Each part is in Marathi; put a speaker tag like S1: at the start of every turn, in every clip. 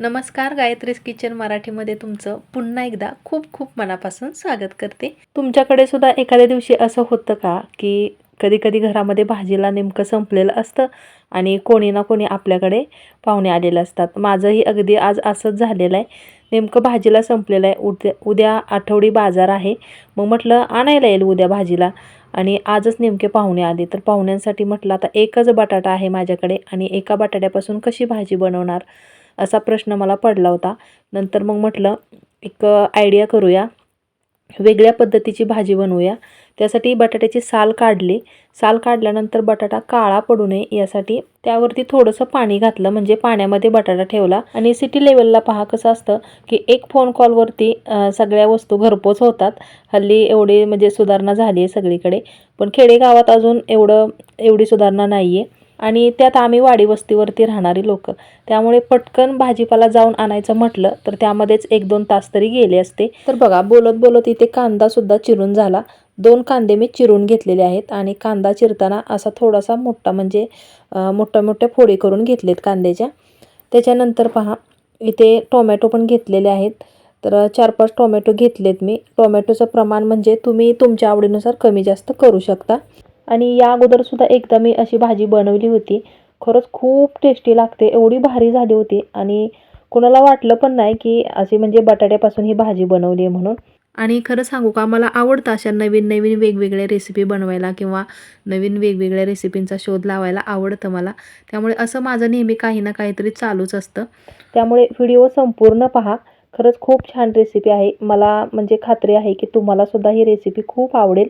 S1: नमस्कार गायत्रीज किचन मराठीमध्ये तुमचं पुन्हा एकदा खूप खूप मनापासून स्वागत करते. तुमच्याकडे सुद्धा एखाद्या दिवशी असं होतं का की कधी कधी घरामध्ये भाजीला नेमकं संपलेलं असतं आणि कोणी ना कोणी आपल्याकडे पाहुणे आलेले असतात? माझंही अगदी आज असंच झालेलं आहे. नेमकं भाजीला संपलेलं आहे. उद्या उद्या आठवडी बाजार आहे. मग म्हटलं आणायला येईल उद्या भाजीला. आणि आजच नेमके पाहुणे आले. तर पाहुण्यांसाठी म्हटलं आता एकच बटाटा आहे माझ्याकडे आणि एका बटाट्यापासून कशी भाजी बनवणार? असा प्रश्न मला पडला होता. नंतर मग म्हटलं एक आयडिया करूया. वेगळ्या पद्धतीची भाजी बनवूया. त्यासाठी बटाट्याची साल काढली. साल काढल्यानंतर बटाटा काळा पडू नये यासाठी त्यावरती थोडंसं पाणी घातलं. म्हणजे पाण्यामध्ये बटाटा ठेवला. आणि सिटी लेवलला पहा कसं असतं की एक फोन कॉलवरती सगळ्या वस्तू घरपोच होतात. हल्ली एवढी म्हणजे सुधारणा झाली आहे सगळीकडे. पण खेडेगावात अजून एवढं एवढी सुधारणा नाही आहे आणि त्यात आम्ही वाडी वस्तीवरती राहणारी लोक. त्यामुळे पटकन भाजीपाला जाऊन आणायचं म्हटलं तर त्यामध्येच एक दोन तास तरी गेले असते. तर बघा बोलत बोलत इथे कांदासुद्धा चिरून झाला. दोन कांदे मी चिरून घेतलेले आहेत आणि कांदा चिरताना असा थोडासा मोठा म्हणजे मोठ्या मोठ्या फोडी करून घेतलेत कांद्याच्या. त्याच्यानंतर पहा इथे टोमॅटो पण घेतलेले आहेत. तर चार पाच टोमॅटो घेतलेत मी. टोमॅटोचं प्रमाण म्हणजे तुम्ही तुमच्या आवडीनुसार कमी जास्त करू शकता. आणि या अगोदरसुद्धा एकदा मी अशी भाजी बनवली होती. खरंच खूप टेस्टी लागते एवढी भारी झाली होती. आणि कुणाला वाटलं पण नाही की अशी म्हणजे बटाट्यापासून ही भाजी बनवली आहे म्हणून. आणि खरं सांगू का मला आवडतं अशा नवीन नवीन वेगवेगळ्या रेसिपी बनवायला किंवा नवीन वेगवेगळ्या रेसिपींचा शोध लावायला आवडतं मला. त्यामुळे असं माझं नेहमी काही ना काहीतरी चालूच असतं. त्यामुळे व्हिडिओ संपूर्ण पहा. खरंच खूप छान रेसिपी आहे. मला म्हणजे खात्री आहे की तुम्हालासुद्धा ही रेसिपी खूप आवडेल.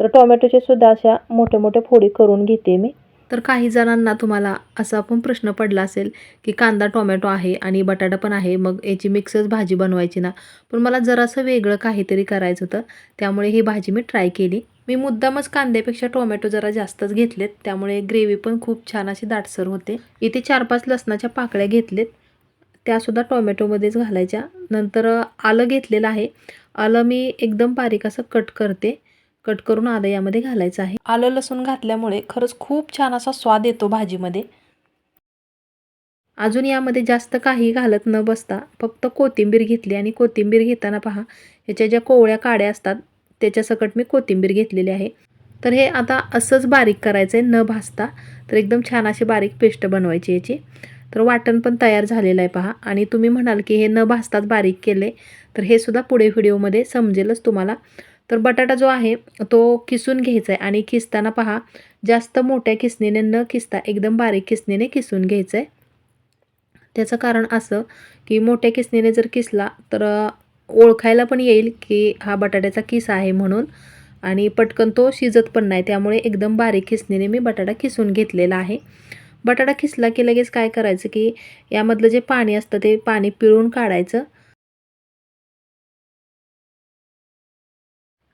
S1: तर टोमॅटोचे सुद्धा अशा मोठ्या मोठ्या फोडी करून घेते मी. तर काही जणांना तुम्हाला असा पण प्रश्न पडला असेल की कांदा टोमॅटो आहे आणि बटाटा पण आहे मग याची मिक्सच भाजी बनवायची ना. पण मला जरासं वेगळं काहीतरी करायचं होतं त्यामुळे ही भाजी मी ट्राय केली. मी मुद्दामच कांद्यापेक्षा टोमॅटो जरा जास्तच घेतलेत त्यामुळे ग्रेव्ही पण खूप छान अशी दाटसर होते. इथे चार पाच लसणाच्या पाकळ्या घेतलेत त्यासुद्धा टोमॅटोमध्येच घालायच्या. नंतर आलं घेतलेलं आहे. आलं मी एकदम बारीक असं कट करते. कट करून आलं यामध्ये घालायचं आहे. आलं लसूण घातल्यामुळे खरंच खूप छान असा स्वाद येतो भाजीमध्ये. अजून यामध्ये जास्त काही घालत न बसता फक्त कोथिंबीर घेतली आणि कोथिंबीर घेताना पहा ह्याच्या ज्या कोवळ्या काड्या असतात त्याच्यासकट मी कोथिंबीर घेतलेली आहे. तर हे आता असंच बारीक करायचं आहे न भाजता. तर एकदम छान अशी बारीक पेस्ट बनवायची याची. तर वाटण पण तयार झालेलं आहे पहा. आणि तुम्ही म्हणाल की हे न भाजताच बारीक केले तर हे सुद्धा पुढे व्हिडिओमध्ये समजेलच तुम्हाला. तर बटाटा जो आहे तो किसून घ्यायचा आहे आणि किसताना पहा जास्त मोठ्या किसणीने न किसता एकदम बारीक किसणीने किसून घ्यायचं आहे त्याचं कारण असं की मोठ्या किसणीने जर किसला तर ओळखायला पण येईल की हा बटाट्याचा किस आहे म्हणून आणि पटकन तो शिजत पण नाही. त्यामुळे एकदम बारीक किसणीने मी बटाटा किसून घेतलेला आहे. बटाटा किसला की लगेच काय करायचं की यामधलं जे पाणी असतं ते पाणी पिळून काढायचं.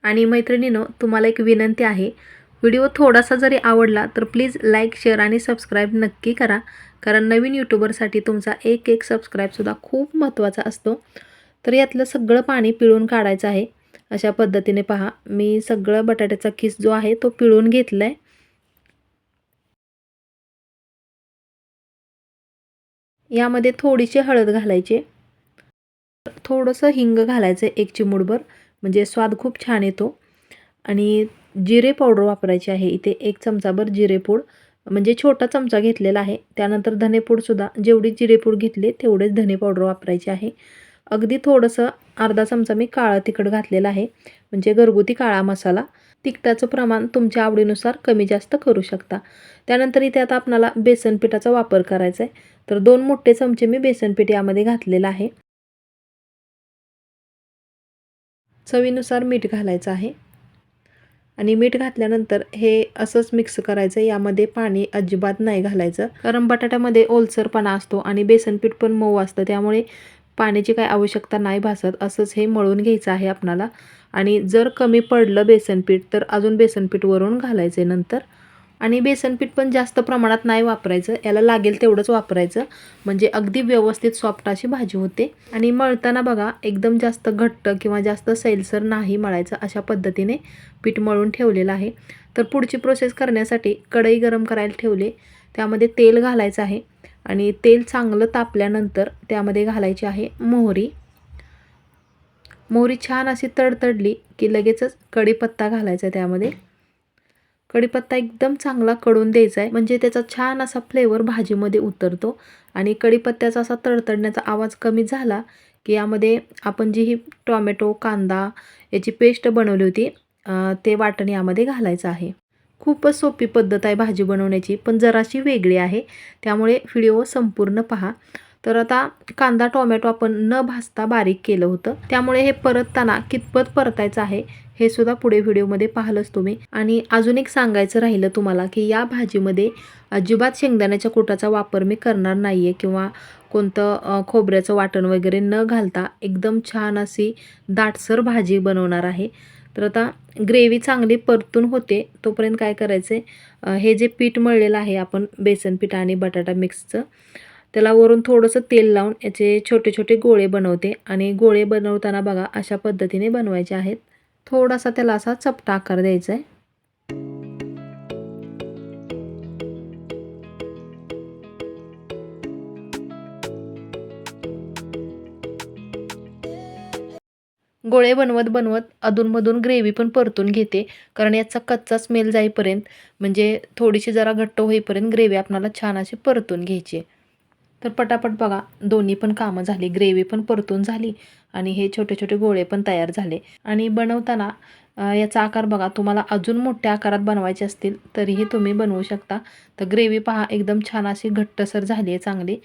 S1: आणि मैत्रिणीनं तुम्हाला एक विनंती आहे. व्हिडिओ थोडासा जरी आवडला तर प्लीज लाईक शेअर आणि सबस्क्राईब नक्की करा. कारण नवीन यूट्यूबरसाठी तुमचा एक एक सबस्क्राईबसुद्धा खूप महत्त्वाचा असतो. तर यातलं सगळं पाणी पिळून काढायचं आहे. अशा पद्धतीने पहा. मी सगळं बटाट्याचा किस जो आहे तो पिळून घेतला आहे यामध्ये थोडीशी हळद घालायची. थोडंसं हिंग घालायचं एक चिमूडभर म्हणजे स्वाद खूप छान येतो. आणि जिरे पावडर वापरायची आहे. इथे एक चमचाभर जिरेपूड म्हणजे छोटा चमचा घेतलेला आहे. त्यानंतर धनेपूडसुद्धा जेवढी जिरेपूड घेतली तेवढेच धने पावडर वापरायची आहे. अगदी थोडंसं अर्धा चमचा मी काळं तिखट घातलेलं आहे. म्हणजे घरगुती काळा मसाला. तिखटाचं प्रमाण तुमच्या आवडीनुसार कमी जास्त करू शकता. त्यानंतर इथे आता आपणाला बेसन पिठाचा वापर करायचा आहे तर दोन मोठे चमचे मी बेसन पीठ यामध्ये घातलेलं आहे. चवीनुसार मीठ घालायचं आहे. आणि मीठ घातल्यानंतर हे असंच मिक्स करायचं यामध्ये पाणी अजिबात नाही घालायचं. कारण बटाट्यामध्ये ओलसरपणा असतो आणि बेसनपीठ पण मऊ असतं त्यामुळे पाण्याची काही आवश्यकता नाही भासत. असंच हे मळून घ्यायचं आहे आपणाला. आणि जर कमी पडलं बेसनपीठ तर अजून बेसनपीठ वरून घालायचं आहे नंतर. आणि बेसन पीठ पण जास्त प्रमाणात नाही वापरायचं. याला लागेल तेवढंच वापरायचं. म्हणजे अगदी व्यवस्थित सॉफ्ट अशी भाजी होते. आणि मळताना बघा एकदम जास्त घट्ट किंवा जास्त सैलसर नाही मळायचं अशा पद्धतीने पीठ मळून ठेवलेलं आहे. तर पुढची प्रोसेस करण्यासाठी कढई गरम करायला ठेवले. त्यामध्ये तेल घालायचं आहे. आणि तेल चांगलं तापल्यानंतर त्यामध्ये घालायची आहे मोहरी. मोहरी छान अशी तडतडली की लगेचच कढीपत्ता घालायचा त्यामध्ये. कढीपत्ता एकदम चांगला कडून द्यायचा आहे म्हणजे त्याचा छान असा फ्लेवर भाजीमध्ये उतरतो. आणि कढीपत्त्याचा असा तडतडण्याचा आवाज कमी झाला की यामध्ये आपण जी ही टॉमॅटो कांदा याची पेस्ट बनवली होती ते वाटण यामध्ये घालायचं आहे. खूपच सोपी पद्धत आहे भाजी बनवण्याची पण जराशी वेगळी आहे. त्यामुळे व्हिडिओ संपूर्ण पहा. तर आता कांदा टोमॅटो आपण न भाजता बारीक केलं होतं. त्यामुळे हे परतताना कितपत परतायचं आहे हे सुद्धा पुढे व्हिडिओमध्ये पाहिलंच तुम्ही. आणि अजून एक सांगायचं राहिलं तुम्हाला की या भाजीमध्ये अजिबात शेंगदाण्याच्या कुटाचा वापर मी करणार नाही आहे किंवा कोणतं खोबऱ्याचं वाटण वगैरे न घालता एकदम छान अशी दाटसर भाजी बनवणार आहे. तर आता ग्रेव्ही चांगली परतून होते तोपर्यंत काय करायचं आहे हे जे पीठ मळलेलं आहे आपण बेसन पीठ आणि बटाटा मिक्सचं त्याला वरून थोडंसं तेल लावून याचे छोटे छोटे गोळे बनवते. आणि गोळे बनवताना बघा अशा पद्धतीने बनवायचे आहेत. थोडासा त्याला असा चपटा आकार द्यायचा आहे गोळे बनवत बनवत अधूनमधून ग्रेव्ही पण परतून घेते. कारण याचा कच्चा स्मेल जाईपर्यंत म्हणजे थोडीशी जरा घट्ट होईपर्यंत ग्रेव्ही आपणाला छान अशी परतून घ्यायची आहे. तर पटापट बघा दोन्ही पण कामं झाली ग्रेव्ही पण परतून झाली आणि हे छोटे छोटे गोळे पण तयार झाले. आणि बनवताना याचा आकार बघा तुम्हाला अजून मोठ्या आकारात बनवायचे असतील तरीही तुम्ही बनवू शकता. तर ग्रेव्ही पहा एकदम छान अशी घट्टसर झाली आहे चांगली.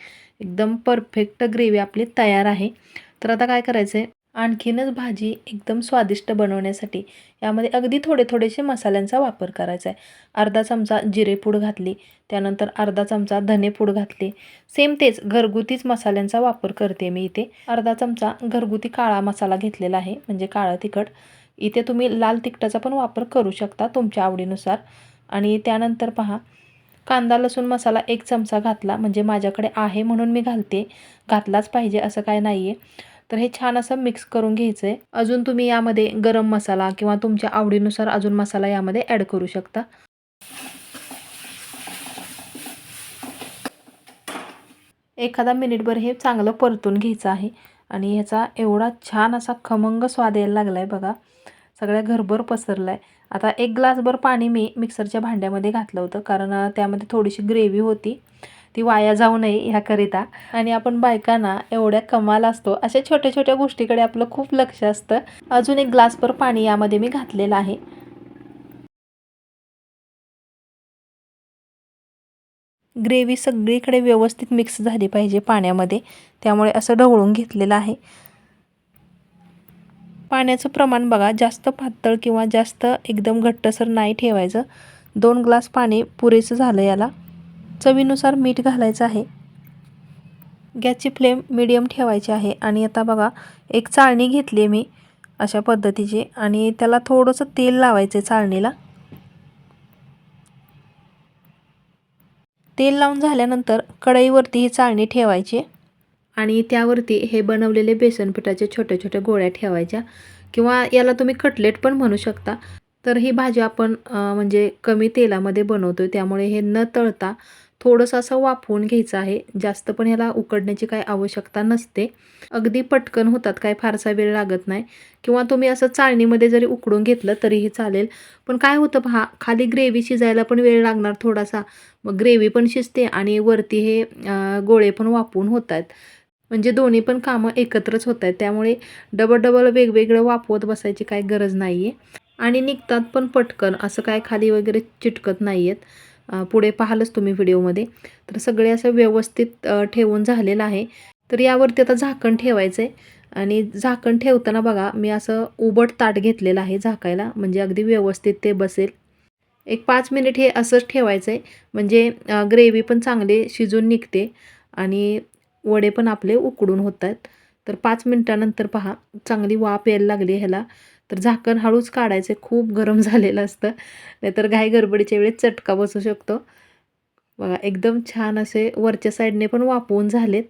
S1: एकदम परफेक्ट ग्रेव्ही आपली तयार आहे. तर आता काय करायचं आहे आणखीनच भाजी एकदम स्वादिष्ट बनवण्यासाठी यामध्ये अगदी थोडे थोडेसे मसाल्यांचा वापर करायचा आहे. अर्धा चमचा जिरेपूड घातली त्यानंतर अर्धा चमचा धनेपूड घातली. सेम तेच घरगुतीच मसाल्यांचा वापर करते मी इथे. अर्धा चमचा घरगुती काळा मसाला घेतलेला आहे म्हणजे काळं तिखट. इथे तुम्ही लाल तिखटाचा पण वापर करू शकता तुमच्या आवडीनुसार. आणि त्यानंतर पहा कांदा लसूण मसाला एक चमचा घातला म्हणजे माझ्याकडे आहे म्हणून मी घालते. घातलाच पाहिजे असं काय नाही आहे तर हे छान असं मिक्स करून घ्यायचं आहे अजून तुम्ही यामध्ये गरम मसाला किंवा तुमच्या आवडीनुसार अजून मसाला यामध्ये ॲड करू शकता. एखादा मिनिटभर हे चांगलं परतून घ्यायचं आहे. आणि ह्याचा एवढा छान असा खमंग स्वाद यायला लागला आहे बघा. सगळ्या घरभर पसरला आहे आता एक ग्लासभर पाणी मी मिक्सरच्या भांड्यामध्ये घातलं होतं. कारण त्यामध्ये थोडीशी ग्रेव्ही होती. ती वाया जाऊ नये ह्याकरिता. आणि आपण बायकांना एवढ्या कमाल असतो अशा छोट्या छोट्या गोष्टीकडे आपलं खूप लक्ष असतं. अजून एक ग्लासभर पाणी यामध्ये मी घातलेलं आहे. ग्रेव्ही सगळीकडे व्यवस्थित मिक्स झाली पाहिजे पाण्यामध्ये. त्यामुळे असं ढवळून घेतलेलं आहे. पाण्याचं प्रमाण बघा जास्त पातळ किंवा जास्त एकदम घट्टसर नाही ठेवायचं. दोन ग्लास पाणी पुरेसं झालं याला. चवीनुसार मीठ घालायचं आहे. गॅसची फ्लेम मिडियम ठेवायची आहे आणि आता बघा एक चाळणी घेतली आहे मी अशा पद्धतीची आणि त्याला थोडंसं तेल लावायचं आहे चाळणीला. तेल लावून झाल्यानंतर कढईवरती ही चाळणी ठेवायची आणि त्यावरती हे बनवलेले बेसन पिठाचे छोट्या छोट्या गोळ्या ठेवायच्या किंवा याला तुम्ही कटलेट पण म्हणू शकता. तर ही भाजी आपण म्हणजे कमी तेलामध्ये बनवतो त्यामुळे हे न तळता थोडंसं असं वाफवून घ्यायचं आहे. जास्त पण ह्याला उकडण्याची काही आवश्यकता नसते. अगदी पटकन होतात काय फारसा वेळ लागत नाही. किंवा तुम्ही असं चाळणीमध्ये जरी उकडून घेतलं तरीही चालेल. पण काय होतं पहा खाली ग्रेव्ही शिजायला पण वेळ लागणार थोडासा. मग ग्रेव्ही पण शिजते आणि वरती हे गोळे पण वाफवून होत आहेत. म्हणजे दोन्ही पण कामं एकत्रच होत आहेत. त्यामुळे डबल डबल वेगवेगळं वापवत बसायची काही गरज नाही आहे आणि निघतात पण पटकन. असं काय खाली वगैरे चिटकत नाही आहेत पुढे पाहालच तुम्ही व्हिडिओमध्ये. तर सगळे असं व्यवस्थित ठेवून झालेलं आहे. तर यावरती आता झाकण ठेवायचं आहे आणि झाकण ठेवताना बघा मी असं उबट ताट घेतलेलं आहे झाकायला. म्हणजे अगदी व्यवस्थित ते बसेल. एक पाच मिनिट हे असंच ठेवायचं आहे म्हणजे ग्रेव्ही पण चांगली शिजून निघते. आणि वडे पण आपले उकडून होत आहेत तर पाच मिनटानंतर पहा चांगली वाफ यायला लागली ह्याला. तर झाकण हळूच काढायचं खूप गरम झालेलं असतं. नाहीतर घाई गडबडीच्या वेळेस चटका बसू शकतो. बघा एकदम छान असे वरच्या साईडने पण वाफवून झालेत.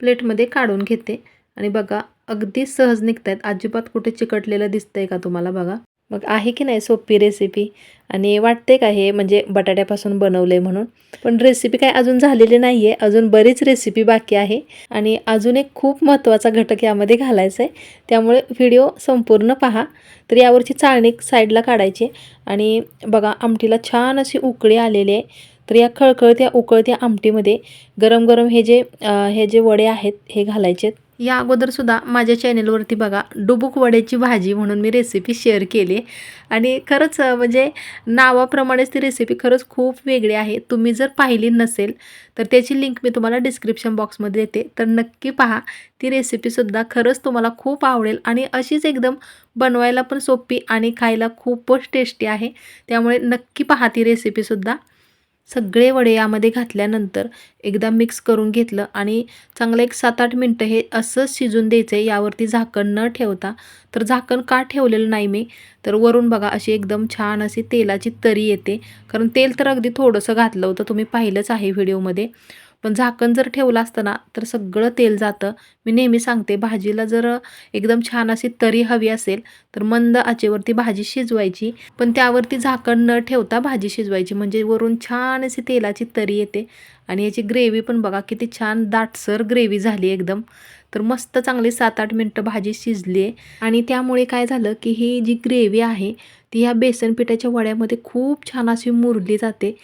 S1: प्लेटमध्ये काढून घेते. आणि बघा अगदी सहज निघत आहेत अजिबात कुठे चिकटलेलं दिसतंय का तुम्हाला? बघा. मग आहे की नाही सोपी रेसिपी आणि वाटते का हे म्हणजे बटाट्यापासून बनवलं आहे म्हणून? पण रेसिपी काय अजून झालेली नाही आहे अजून बरीच रेसिपी बाकी आहे. आणि अजून एक खूप महत्त्वाचा घटक यामध्ये घालायचा आहे त्यामुळे व्हिडिओ संपूर्ण पहा. तर यावरची चाळणी साईडला काढायची. आणि बघा आमटीला छान अशी उकळी आलेली आहे. तर या खळखळत्या उकळत्या आमटीमध्ये गरम गरम हे जे हे जे वडे आहेत हे घालायचे या अगोदरसुद्धा माझ्या चॅनेलवरती बघा डुबुक वड्याची भाजी म्हणून मी रेसिपी शेअर केली. आणि खरंच म्हणजे नावाप्रमाणेच ती रेसिपी खरंच खूप वेगळी आहे. तुम्ही जर पाहिली नसेल तर त्याची लिंक मी तुम्हाला डिस्क्रिप्शन बॉक्समध्ये देते. तर नक्की पहा ती रेसिपीसुद्धा खरंच तुम्हाला खूप आवडेल आणि अशीच एकदम बनवायला पण सोपी आणि खायला खूपच टेस्टी आहे. त्यामुळे नक्की पहा ती रेसिपीसुद्धा सगळे वडे यामध्ये घातल्यानंतर एकदा मिक्स करून घेतलं आणि चांगलं एक सात आठ मिनटं हे असंच शिजून द्यायचं आहे यावरती झाकण न ठेवता. तर झाकण का ठेवलेलं नाही मी? तर वरून बघा अशी एकदम छान अशी तेलाची तरी येते. कारण तेल तर अगदी थोडंसं घातलं होतं तुम्ही पाहिलंच आहे व्हिडिओमध्ये. पण झाकण जर ठेवलं असतं ना तर सगळं तेल जातं. मी नेहमी सांगते भाजीला जर एकदम छान अशी तरी हवी असेल तर मंद आचेवरती भाजी शिजवायची. पण त्यावरती झाकण न ठेवता भाजी शिजवायची. म्हणजे वरून छान अशी तेलाची तरी येते. आणि याची ग्रेव्ही पण बघा किती छान दाटसर ग्रेव्ही झाली एकदम. तर मस्त चांगली सात आठ मिनटं भाजी शिजली आहे. आणि त्यामुळे काय झालं की ही जी ग्रेव्ही आहे ती ह्या बेसन पिठाच्या वड्यामध्ये खूप छान अशी मुरली जाते.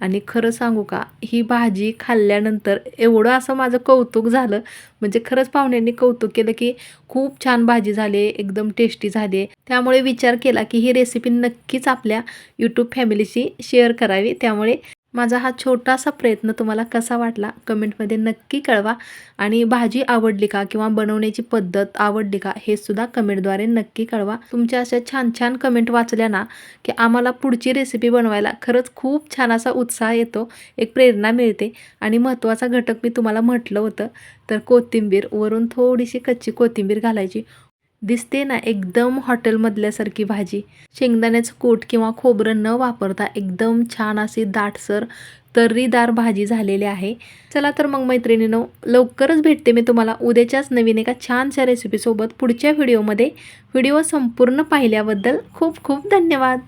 S1: आणि खरं सांगू का ही भाजी खाल्ल्यानंतर एवढं असं माझं कौतुक झालं म्हणजे खरंच पाहुण्यांनी कौतुक केलं की खूप छान भाजी झाली एकदम टेस्टी झाली. त्यामुळे विचार केला की ही रेसिपी नक्कीच आपल्या यूट्यूब फॅमिलीशी शेअर करावी. त्यामुळे माझा हा छोटासा प्रयत्न तुम्हाला कसा वाटला कमेंटमध्ये नक्की कळवा. आणि भाजी आवडली का किंवा बनवण्याची पद्धत आवडली का हे सुद्धा कमेंटद्वारे नक्की कळवा. तुमच्या अशा छान छान कमेंट वाचल्या ना की आम्हाला पुढची रेसिपी बनवायला खरंच खूप छान असा उत्साह येतो एक प्रेरणा मिळते. आणि महत्त्वाचा घटक मी तुम्हाला म्हटलं होतं तर कोथिंबीर वरून थोडीशी कच्ची कोथिंबीर घालायची. दिसते ना एकदम हॉटेलमधल्यासारखी भाजी. शेंगदाण्याचं कूट किंवा खोबरं न वापरता एकदम छान अशी दाटसर तर्रीदार भाजी झालेली आहे. चला तर मग मैत्रिणीनो लवकरच भेटते मी तुम्हाला उद्याच्याच नवीन एका छानशा रेसिपीसोबत पुढच्या व्हिडिओमध्ये व्हिडिओ संपूर्ण पाहिल्याबद्दल खूप खूप धन्यवाद.